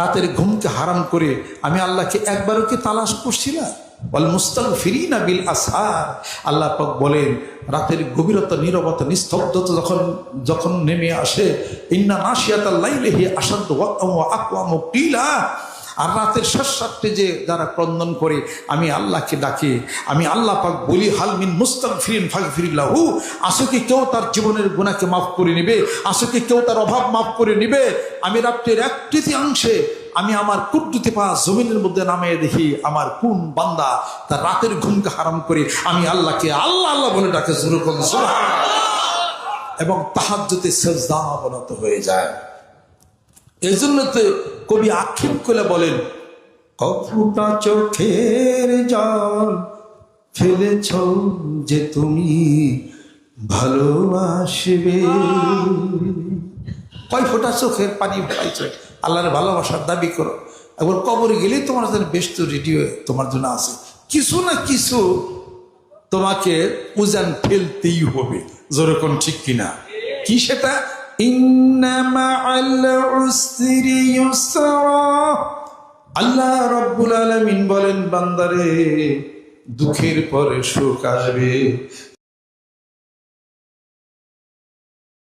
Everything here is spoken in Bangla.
রাতের ঘুমকে হারাম করে আমি আল্লাহকে একবারও কি তালাশ করছি না? বল মুস্তাল ফিরি না বিল আসার। আল্লাহ পাক বলেন, রাতের গভীরতা, নিরবতা, নিস্তব্ধতা যখন যখন নেমে আসে, ইন্না নাসিয়াত লেহি আসাদ আকওয়াম কিলা। আর রাতের শেষ সাতটে যে যারা ক্রন্দন করে, আমি আল্লাহকে ডাকি, আমি আল্লাহ পাক বলি হালমিন মুস্তাক ফিরিন ফাগ ফিরিল্লাহু আসো কি কেউ তার জীবনের গুণাকে মাফ করে নিবে? আসো কি কেউ তার অভাব মাফ করে নিবে? আমি রাত্রের এক তৃতীয়াংশে আমি আমার কুদ্দুতি পা জমিনের মধ্যে নামিয়ে দেখি, আমার কোন বান্দা তার রাতের ঘুমকে হারাম করে, আমি আল্লাহকে আল্লাহ আল্লাহ বলে ডাকে শুরু করুন এবং তাহার যদি সেজদা অবনত হয়ে যায়। এই জন্য তো কবি আক্ষেপ করে বলেন কফুটা চোখের জল ফেলেছ যে তুমি ভালোবাসবে। কয় ফোঁটা চোখের পানি ফেলাইছ আল্লাহর ভালোবাসার দাবি করো। একবার কবরে গেলেই তোমার জন্য ব্যস্ত রেডিও তোমার জন্য আছে। কিছু না কিছু তোমাকে উজান ফেলতেই হবে। যেরকম ঠিক কিনা? কি সেটা? উসরি ইউসরা আল্লাহ রব্বুল আলমিন বলেন বান্দারে দুঃখের পরে সুখ আসবে।